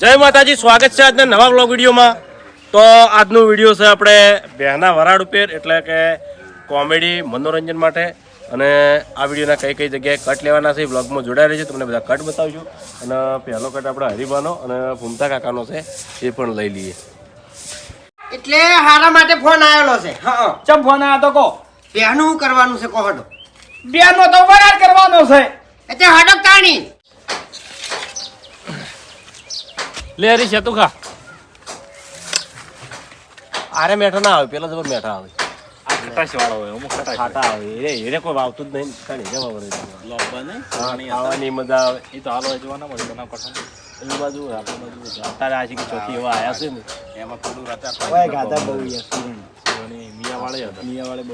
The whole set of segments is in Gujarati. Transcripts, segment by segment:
જય માતાજી સ્વાગત છે આજના નવા બ્લોગ વિડીયોમાં. તો આજનો વીડિયો છે આપણે બહેના વરાળ ઉપર એટલે કે કોમેડી મનોરંજન માટે. અને આ વિડીયોના કઈ કઈ જગ્યાએ કટ લેવાના છે એ બ્લોગમાં જોડાઈ રહી છે તમને બધા કટ બતાવજો. અને પહેલો કટ આપણે હરિભાનો અને ભૂમતા કાકાનો છે એ પણ લઈ લઈએ. એટલે હારા માટે ફોન આવેલો છે. હા ચમ ફોન આવ્યો તો કહો. શું કરવાનું છે કહો બેનો તો વરાળ કરવાનો છે. એટલે હડક તાણી. લે હરી છે તું ખા. આરે મેઠા ના આવે પેલા જબર મેઠા આવે. ખાટા આવે એને એને કોઈ વાવતું જ નહીં. હા, ખાવાની મજા આવે. એ તો હાલો જોવાના મળે બનાવ કરતા. એ બાજુ આપણા બાજુ અત્યારે આ કે ચોથી એવા આવ્યા છે ને. એમાં થોડું રાતે ઓય ગાધા બહુ યાર વાળે હતા. વાળે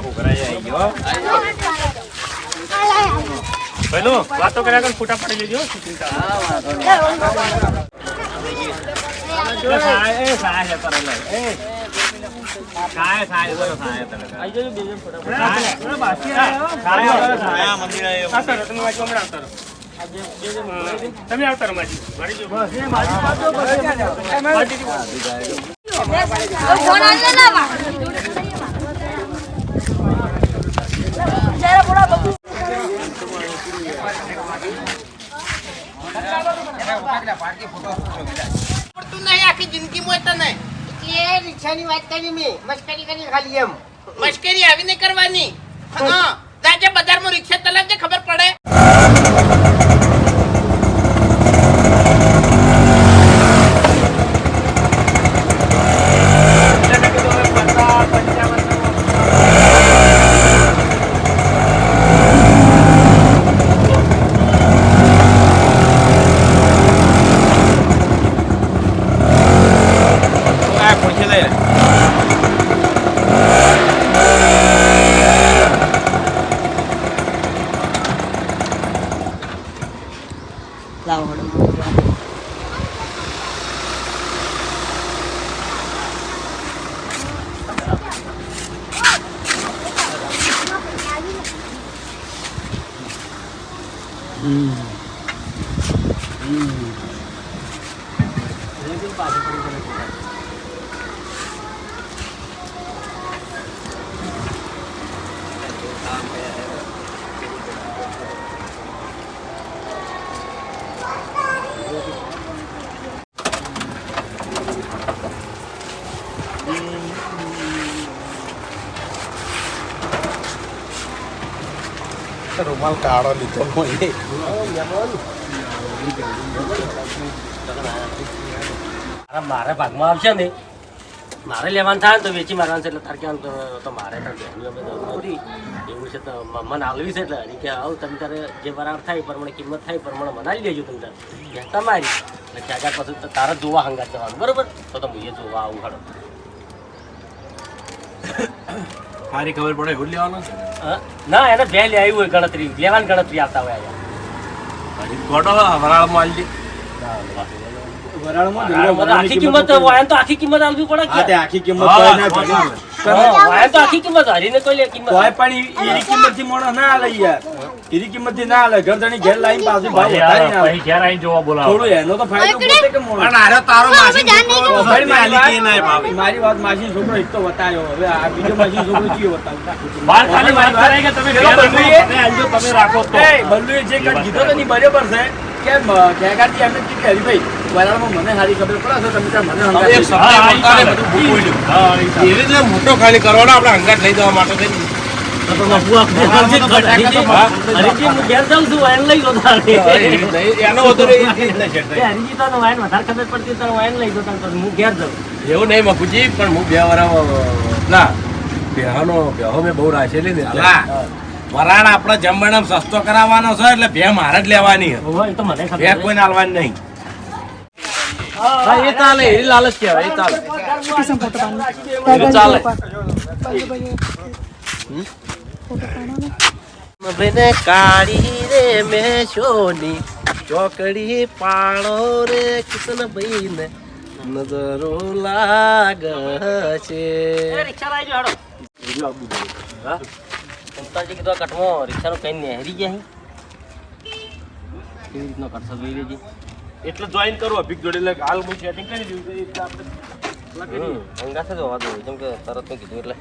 ઘૂઘરા આઈ ગયો પેલું વાતો કર્યા કર ફૂટા પડી લેજો તમે આવતા રહો. માજી મારી જો ફોન આલે લાવા જરા બોલા બબુ પડતું નહીં આખી જિંદગીમાં તો નહીં. એટલે રિક્ષાની વાત કરી મેં. મસ્કરી કરી ખાલી એમ. મસ્કરી આવી નહીં કરવાની. હા. તાજે બજારમાં રિક્ષા ચલાવજે ખબર પડે? hum. Hum. રૂમાલ કાળો લીધો મારા ભાગમાં આવશે ને? મારે લેવાનું થાય તો વેચી મારવાનું છે એટલે તાર કહેવાનું તો મારે. એવું છે તો મન આલવી છે એટલે કે આવું, તમે તારે જે બરાબર થાય પ્રમાણે, કિંમત થાય પ્રમાણે મનાવી લેજો તમે તારે. તમારી એટલે ક્યાં પછી તારે જોવા હંગાત જવાનું. બરાબર? તો તમે એ જોવા આવું હાડો સારી ખબર પડે એવું લેવાનું છે? ના એને બે લે આવ્યું હોય ગણતરી લેવાની ગણતરી આવતા હોય અહીંયા. ગોડો વરાળમાં વરાળમાં જ આ બધા આખી કિંમત વાયન તો આખી કિંમત આલવી પડે હા તે આખી કિંમત કોઈ ના હા, વાયન તો આખી કિંમત હરીને કોઈ લે કિંમત. તોય પણ ઈ- કિંમતથી મોણો ના આલે યાર. ઈની કિંમતથી ના આલે ઘર ઘેર લાઈન પાછી ભાવ વધારી ના આલે. થોડું એનો તો ફાયદો પોતે કે મોણો તારો માસી છોકરો ભાઈ, મારી કે ના ભાવે. વાત- મારી વાત માસી છોકરો એક તો બતાવ્યો હવે આ બીજો માસી છોકરો કયો બતાવ્યો બાર ખાલી વાત કરાય કે તમે ઘેર તમે રાખો તો. એ જે કીધો તો ની બરાબર છે. કે મ- એમને કીધું કે હરીભાઈ વરાળમાં મને સારી ખબર પડે છે તમે ત્યાં મને. એવી રીતે મોટો ખાલી કરવાનો આપણે હંગાત લઈ જવા માટે. તો તો તો જાઉં એવું નહીં મકુજી પણ હું બે વાર ના બેહાનો બેહો મેં બહુ રાખેલી ને. વરાળ આપણે જમવાના સસ્તો કરાવવાનો છે એટલે ભે મારે જ લેવાની બે ભે કોઈને આલવાની નહીં. એ ચાલે એ લાલચ કહેવાય એ ચાલે ચાલે મને કાળી રે મેં સોની ચોકડી પાડો રે કિશન ભાઈ ને નજરો લાગ છે. રિક્ષા લાવી જો હેડો હા સંતાજી કીધું આ કટમાં રિક્ષાનું કઈ નહેરી ગયા કેવી રીતનો કરશો જોઈ લેજે એટલે જોઈન કરો અભિક જોડે. એટલે હાલ હું સેટિંગ કરી દઉં એટલે આપણે જ હોવા જેમ કે તરત મેં કીધું એટલે.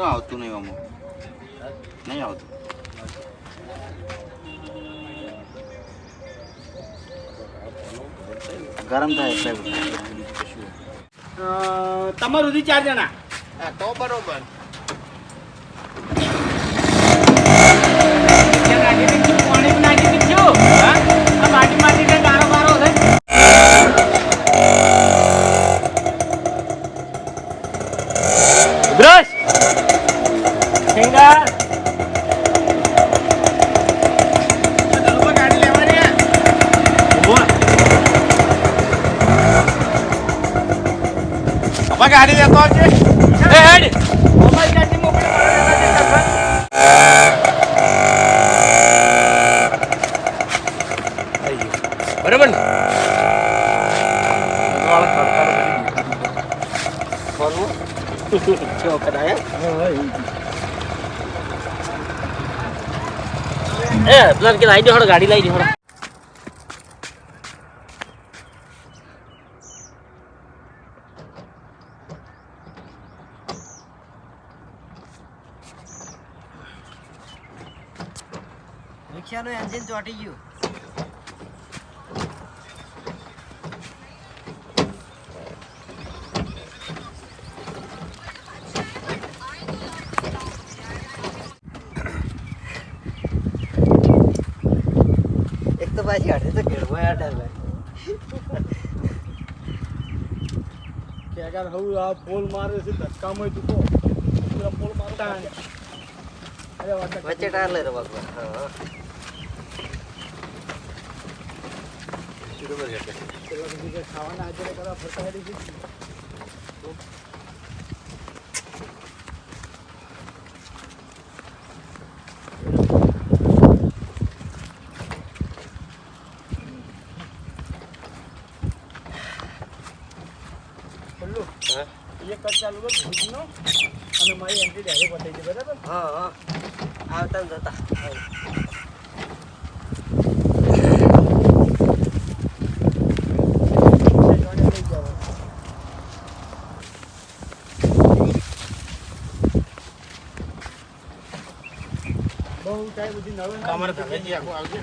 આવતું નહીં અમુક. નહીં આવતું. ગરમ થાય એટલે તમારું સુધી ચાર જણા? હા તો બરોબર. બ્રશ! સિંગર ગાડી લેવા રહ્યા હવે ગાડી લેતો આવજે. એ હેડ. મોબાઈલ ચાર્જિંગ મોકલે બરાબર ને? એ પેલા કે લાવી દે ગાડી લાવી દે રિક્ષાનું એન્જિન ચોટી ગયું. એક તો પાછી હાડે તો કેળવો હાડે કે અગર હવે આ પોલ મારે છે ધક્કામાં તું કો પેલા મારતા અરે વચ્ચે ટાર લે રહ્યો ભગવાન હા. ખાવાના હાજર કરવા ફરતા હેડી છે પલ્લુ એ કટ ચાલુ કર ભુજનો અને મારી એન્ટ્રી ડાયરેક્ટ બતાવી દે બરાબર હા હા આવતા ને જતા જોડે લઈ જાવ બહુ ટાઈમ સુધી નવે ના કમર ધકેજી આખું આવજે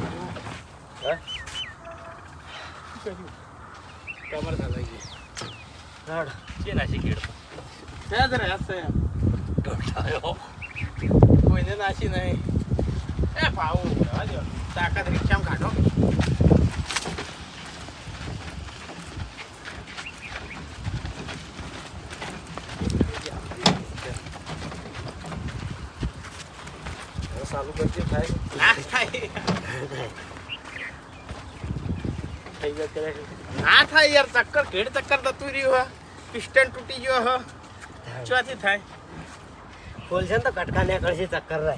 કમર ધકેજી રાડ છે નાસી કેડ સહેજ રે સહેજ કોઈને નાસી નહીં એ પાવું તાકાત રિક્ષામાં કાઢો ચાલુ કરજે થાય ના થાય યાર ચક્કર ઘેડ ચક્કર થતું રહ્યું હે. પિસ્ટન તૂટી ગયો હા. ચોથી થાય? ખોલશે ને તો કટકા કરશે ચક્કર રહે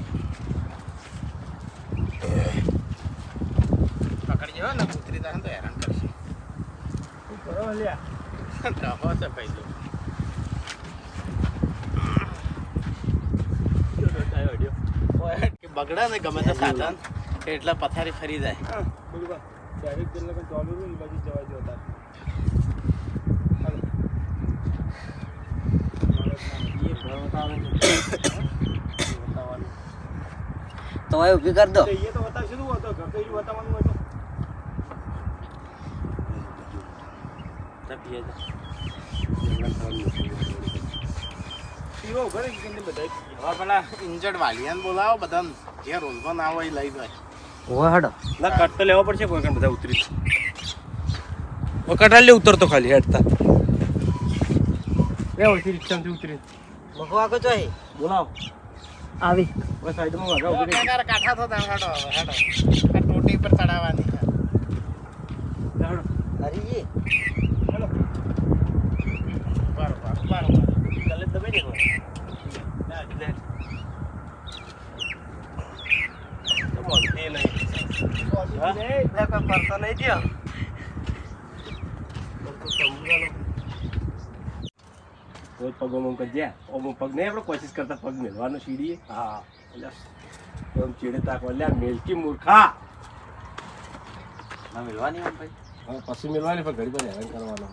પકડજો ને ઉતરી તારે તો હેરાન કરશે. શું કરો લ્યા? ડબો છે ભાઈ તો બગડે ને ગમે તે સાધન એટલે પથારી ફરી જાય હા બોલું બા ડાયરેક્ટ જેટલા કે ચાલુ રહ્યું એ બાજુ જવા એ. બતાવવાનું. તો હવે ઊભી કરી દો તો એ તો બતાવશે શું હતો ઘર તો એ બતાવવાનું હોય તો. પીવો ઘરે કે બધા? હવે પેલા ઇન્જર્ડ વાલિયાને બોલાવો બધાને. જે રોલમાં ના હોય એ લઈ જાય. ઓવા હડો. ના કટ તો લેવો પડશે કોઈ બધા ઉતરી કટાલે ઉતરતો ખાલી હેડતા. રે ઓછી રિક્ષામાંથી ઉતરી. મગવા કો જોઈ બોલાવો. આવી. બસ સાઈડમાં વાગા ઊભી રહી. કાકા કાઠા તો દાવ હેડો હેડો. આ ટોટી પર ચડાવવાની છે. હરીજી બરોબર બરોબર એટલે કોઈ પરસો નહીં દ્યો કોઈ પગ ઓમ કરજે ઓમ પગ નહીં આપણે કોશિશ કરતા પગ મેળવાનો સીડીએ હા એટલે ઓમ ચીડે તાકો લ્યા મેલકી મૂર્ખા ના મેલવાની આમ ભાઈ પછી મેળવાની પણ ઘડી પર હેરાન કરવાનો.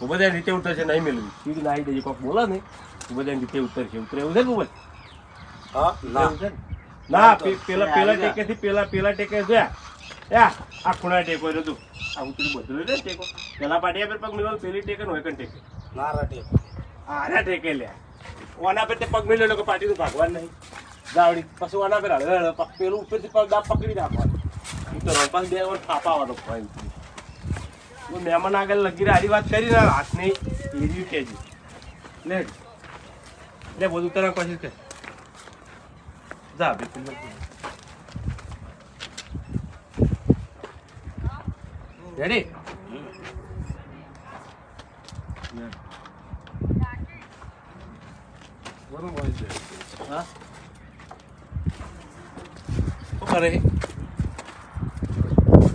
હું બધા રીતે ઉતરશે નહીં મેળવી સીડી નાહી દેજે કોક બોલો ને હું બધા રીતે ઉતરશે. ઉતરે એવું છે ને બોલ? હા ને? ના? પે- પેલા ટેકે થી પેલા પેલા ટેકે જોયા. યા આ ખૂણા ટેકો રહ્યો આ ઉતરી બધું ને ટેકો. પેલા પાટિયા પર પગ મેળવો પેલી ટેકે નો એકન ટેકે. નારા ટેકે. આરા ટેકે લે ઓના પર તે પગ મેળ્યો લોકો પાટીનું ભાગવાન નહીં. જાવડી. પછી ઓના પર હળવે હળવે પેલું ઉપરથી પગ પકડી નાખવાનું. ઉતરવાનું. પાછું બે વાર થાપાવાનો point. હું મહેમાન આગળ લગી હારી વાત કરી ને હાથ નહીં એવી કેજી લે લે, બધું તને કોશિશ કર. જા બિલકુલ રેડી હા? શું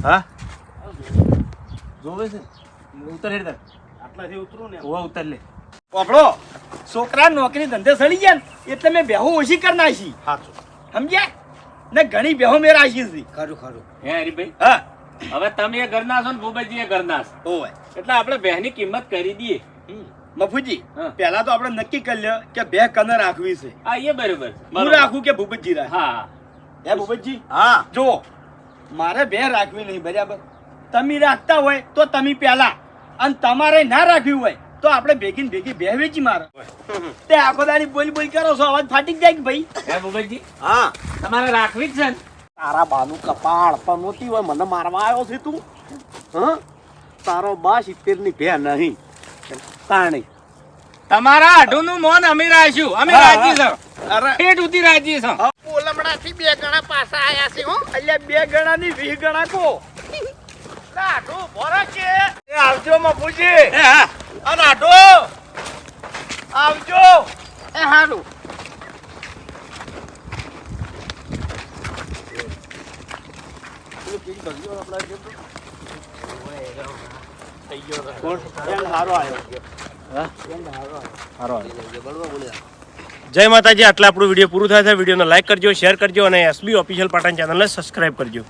હા? જોવે છે. ઉતર હેડ આટલાથી ઉતરું ને ઓવા ઉતર લે. આપણો છોકરા નોકરી ધંધે સડી ગયા ને એટલે મેં બેહો ઓછી કરી નાખી. સાચું સમજ્યા? ને ઘણી બેહો મેં રાખી હતી ખરું ખરું. હે હરીભાઈ હા. હવે તમે એ ઘરના છો ને ભૂપતજી એ ઘરના છો એટલે આપણે બહેની કિંમત કરી દઈએ. મફુજી હા. પહેલા તો આપણે નક્કી કરી લ્યો કે બે કને રાખવી છે. હા એ બરોબર. હું રાખું કે ભૂપતજી રાખે? હા. હે ભૂપતજી? હા. જો મારે બે રાખવી નહીં બરાબર? તમે રાખતા હોય તો તમે પહેલા. અને તમારે ના રાખ્યું હોય તો આપણે ભેગી ભેગી બે વેચી મારો. તે આખો દાડી બોલી બોલી કરો છો અવાજ ફાટી જાય કે ભાઈ? હે ભૂપતજી હા. તમારે રાખવી જ છે ને? તારા બાનું કપાળ પનોતી હોય મને મારવા આવ્યો છે તું. હા? તારો બા સિત્તેરની ભે નહીં. તાણી. તમારા આઢું મોન અમે રાખ્યું. અમે રાજી છો. અરે. ઠેઠ સુધી રાજી છો. પોલમડાથી બે ગણા પાછા આયા છે હું. અલ્યા બે ગણા ની વીસ ગણા કો. લાડો ભરા છે. એ આવજો મફુજી. એ હા. આ લાડો આવજો. એ હારું જય માતાજી આટલા આપણું વીડિયો પૂરું થાય છે વિડીયોને લાઈક કરજો શેર કરજો અને એસબી ઓફિશિયલ પાટણ ચેનલને સબસ્ક્રાઈબ કરજો.